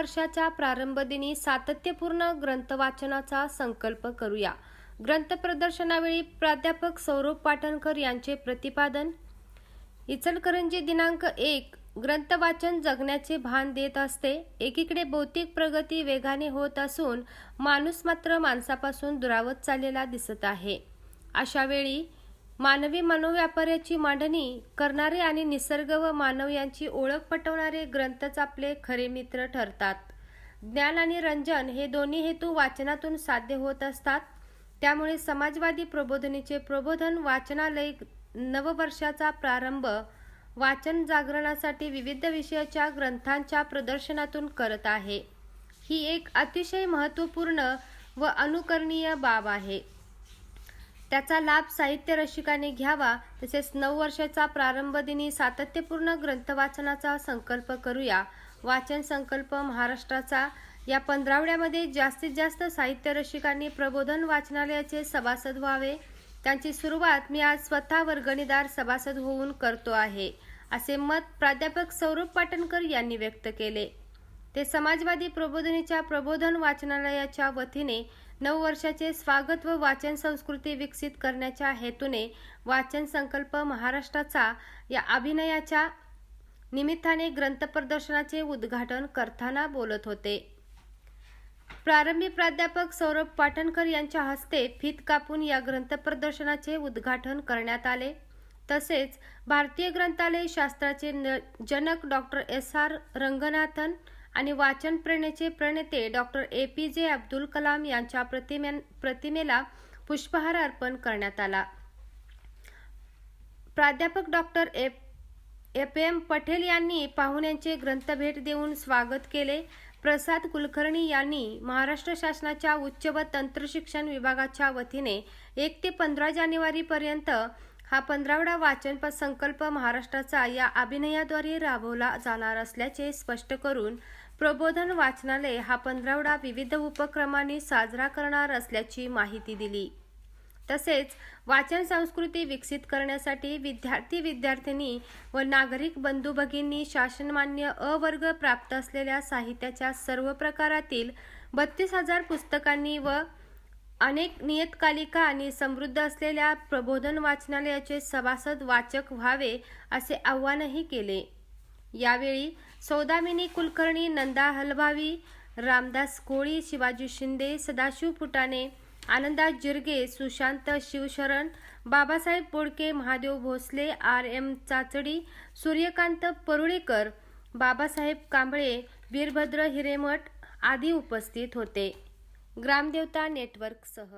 वर्षाच्या प्रारंभदिनी सातत्यपूर्ण ग्रंथ वाचनाचा संकल्प करूया. ग्रंथ प्रदर्शनावेळी प्राध्यापक सौरभ पाटणकर यांचे प्रतिपादन. इचलकरंजी दिनांक एक ग्रंथ वाचन जगण्याचे भान देत असते. एकीकडे भौतिक प्रगती वेगाने होत असून माणूस मात्र माणसापासून दुरावत चाललेला दिसत आहे. अशावेळी मानवी मनोव्यापाराची मांडणी करणारे आणि निसर्ग व मानव यांची ओळख पटवणारे ग्रंथच आपले खरे मित्र ठरतात. ज्ञान आणि रंजन हे दोन्ही हेतू वाचनातून साध्य होत असतात. त्यामुळे समाजवादी प्रबोधनीचे प्रबोधन वाचनालय नववर्षाचा प्रारंभ वाचन जागरणासाठी विविध विषयाच्या ग्रंथांच्या प्रदर्शनातून करत आहे. ही एक अतिशय महत्त्वपूर्ण व अनुकरणीय बाब आहे. त्याचा लाभ साहित्य रसिकाने घ्यावा तसेच नऊ वर्षाचा प्रारंभ दिनी सातत्यपूर्ण ग्रंथ वाचनाचा संकल्प करूया. वाचन संकल्प महाराष्ट्राचा. या पंधरावड्यामध्ये जास्तीत जास्त साहित्य रसिकांनी प्रबोधन वाचनालयाचे सभासद व्हावे. त्यांची सुरुवात मी आज स्वतः वर्गणीदार सभासद होऊन करतो आहे असे मत प्राध्यापक सौरभ पाटणकर यांनी व्यक्त केले. ते समाजवादी प्रबोधनीच्या प्रबोधन वाचनालयाच्या वतीने नऊ वर्षाचे स्वागत व वाचन संस्कृती विकसित करण्याच्या हेतूने वाचन संकल्प महाराष्ट्राचा या अभिनयाच्या निमित्ताने ग्रंथ प्रदर्शनाचे उद्घाटन करताना बोलत होते. प्रारंभी प्राध्यापक सौरभ पाटणकर यांच्या हस्ते फित कापून या ग्रंथ प्रदर्शनाचे उद्घाटन करण्यात आले. तसेच भारतीय ग्रंथालय शास्त्राचे न- जनक डॉक्टर एस आर रंगनाथन आणि वाचन प्रेरणेचे प्रणेते डॉक्टर ए पी जे अब्दुल कलाम यांच्या प्रतिमे प्रतिमेला पुष्पहार अर्पण करण्यात आला. प्राध्यापक doctor F F M Patel यांनी पाहुण्यांचे ग्रंथ भेट देऊन स्वागत केले. प्रसाद कुलकर्णी यांनी महाराष्ट्र शासनाच्या उच्च व तंत्रशिक्षण विभागाच्या वतीने एक ते पंधरा जानेवारी पर्यंत हा पंधरावडा वाचन संकल्प महाराष्ट्राचा या अभिनयाद्वारे राबवला जाणार असल्याचे स्पष्ट करून प्रबोधन वाचनालय हा पंधरावडा विविध उपक्रमांनी साजरा करणार असल्याची माहिती दिली. तसेच वाचन संस्कृती विकसित करण्यासाठी विद्यार्थी विद्यार्थिनी व नागरिक बंधू भगिनी शासनमान्य अवर्ग प्राप्त असलेल्या साहित्याच्या सर्व प्रकारातील बत्तीस हजार पुस्तकांनी व अनेक नियतकालिका आणि समृद्ध असलेल्या प्रबोधन वाचनालयाचे सभासद वाचक व्हावे असे आवाहनही केले. यावेळी सौदामिनी कुलकर्णी नंदा हलभावी रामदास कोळी शिवाजी शिंदे सदाशिव फुटाणे आनंदास जिरगे सुशांत शिवशरण बाबासाहेब बोडके महादेव भोसले आर एम चाचडी सूर्यकांत परुळेकर बाबासाहेब कांबळे वीरभद्र हिरेमठ आदी उपस्थित होते. ग्रामदेवता नेटवर्कसह